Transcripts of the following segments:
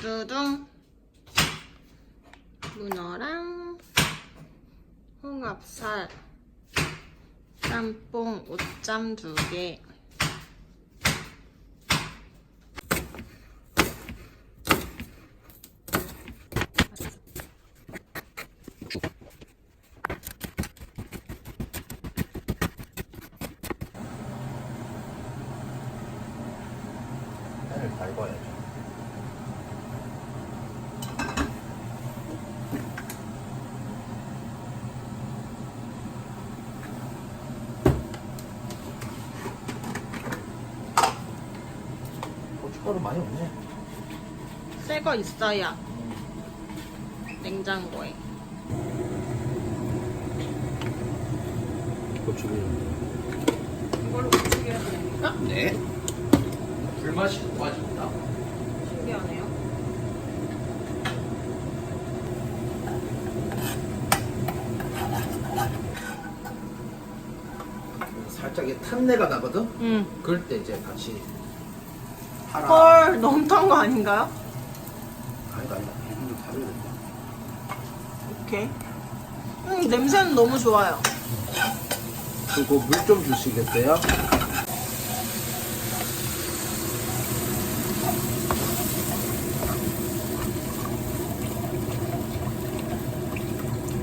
두둥. 문어랑 홍합살. 짬뽕 옷잠 두개. 팬을 밟아야죠. 고춧가루 많이 없네. 새 거 있어야 냉장고에 고추기름. 이걸로 부치게 해도 됩니까? 네. 불맛이 좋아집니다. 신기하네요 살짝 이 탄내가 나거든. 응 그럴 때 이제 같이 파라. 헐 너무 탄 거 아닌가요? 아니다 아니다. 기분이 다르다. 오케이 음, 냄새는 너무 좋아요 그리고 물 좀 주시겠어요?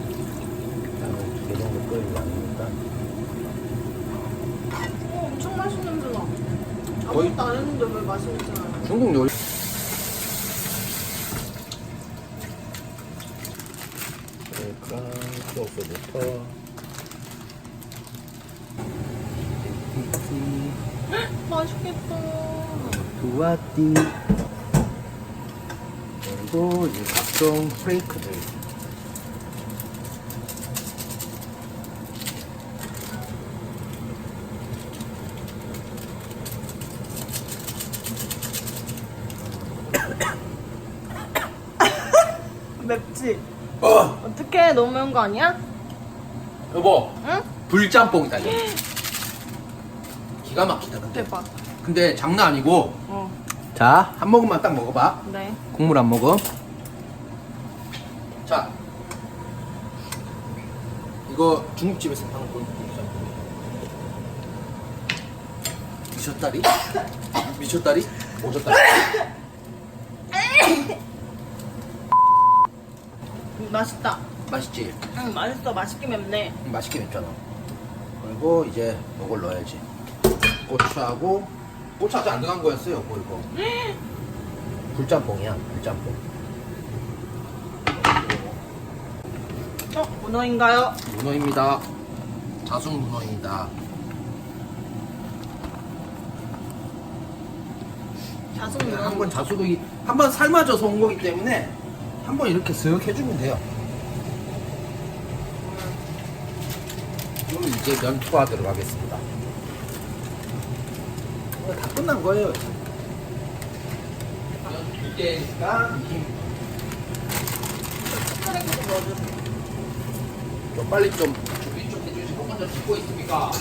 일단은 이 정도 끓이면 아니니까 어, 엄청 맛있는 냄새 나 거의- 아무것도 안 했는데 왜 맛있는 냄새 나요? 중국 요리. 그러니까 소스부터. 맛있겠다. 두와띠. 그리고 이 각종 프레이크들 맵지? 어! 어떻게 너무 매운 거 아니야? 여보 응? 불짬뽕이다 이거 기가 막히다 근데 대박 근데 장난 아니고 어, 자한 모금만 딱 먹어봐 네 국물 한 모금 자 이거 중국집에서 파는 거 미쳤다리? 미쳤다리? 오졌다리? 음, 맛있다. 맛있지? 응 맛있어. 맛있게 맵네. 음, 맛있게 맵잖아. 그리고 이제 이걸 넣어야지. 고추하고 고추 아직 안 들어간 거였어요 이거 이거. 불짬뽕이야 불짬뽕. 어? 문어인가요? 문어입니다. 자숙 문어입니다. 자숙 문어. 한번 자숙이 한 번 삶아져서 온 거기 때문에 한번 이렇게 쓱 해주면 돼요. 그럼 이제 면 투하 들어가겠습니다. 어, 다 끝난 거예요. 넣어주세요 좀 빨리 좀 준비 좀 해주시고 먼저 찍고 있습니까?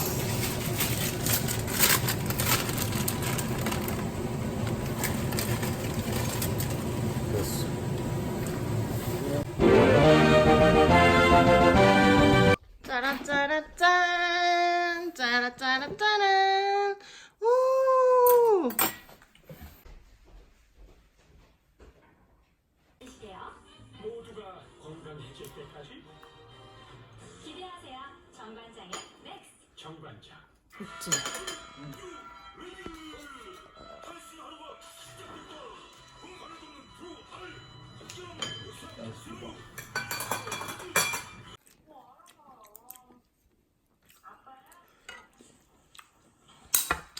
건강해질 때까지 기대하세요. 정관장의 넥스트. 정관장 그치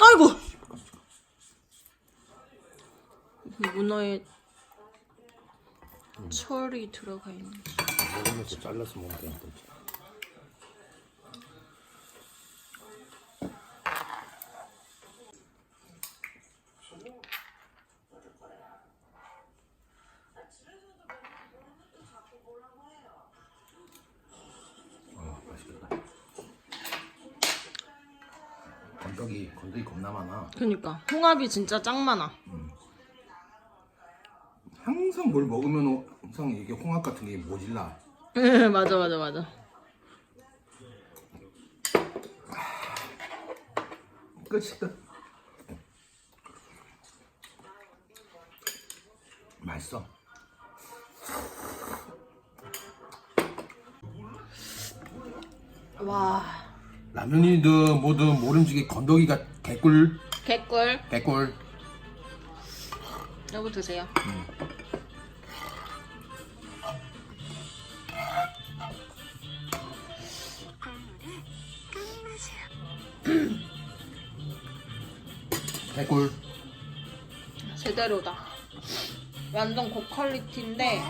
아이고 문어에 철이 들어가 있는 먹으면서 잘라서 먹으면 거지. 아, 맛있겠다. 건더기, 건더기 겁나 많아. 그니까 홍합이 진짜 짱 많아 한 항상 뭘 먹으면 항상 이게 홍합 같은 게 모질라. 맞아 맞아 맞아. 끝이다. 맛있어. 와 라면이든 뭐든 모름지기 건더기가 개꿀 개꿀. 개꿀. 여보 드세요. 개꿀. 제대로다. 완전 고퀄리티인데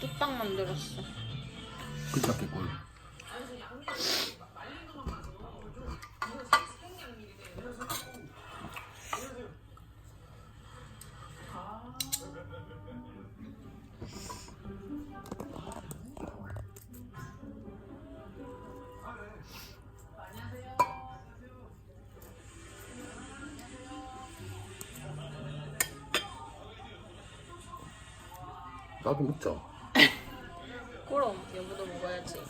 뚝딱 만들었어. 그니까 개꿀. 나도 먹자. 그럼 여보도 먹어야지.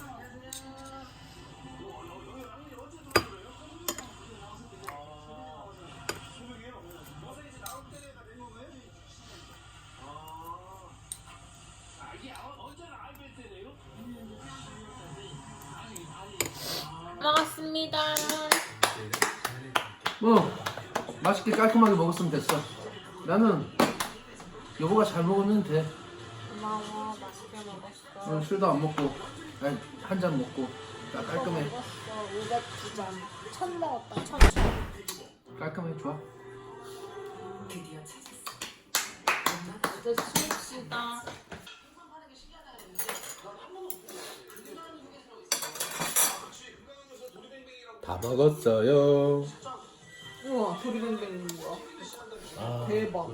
먹었습니다. 뭐 맛있게 깔끔하게 먹었으면 됐어. 나는 여보가 잘 먹으면 돼. 고마워. 맛있게 먹었어. 오늘 술도 안 먹고 한 잔 먹고 나 깔끔해. 먹었어. 500주점. 천 먹었다. 천. 깔끔해 좋아. 이제 수익시다. 다 먹었어요. 우와, 도리뱅뱅 뭐야? 대박.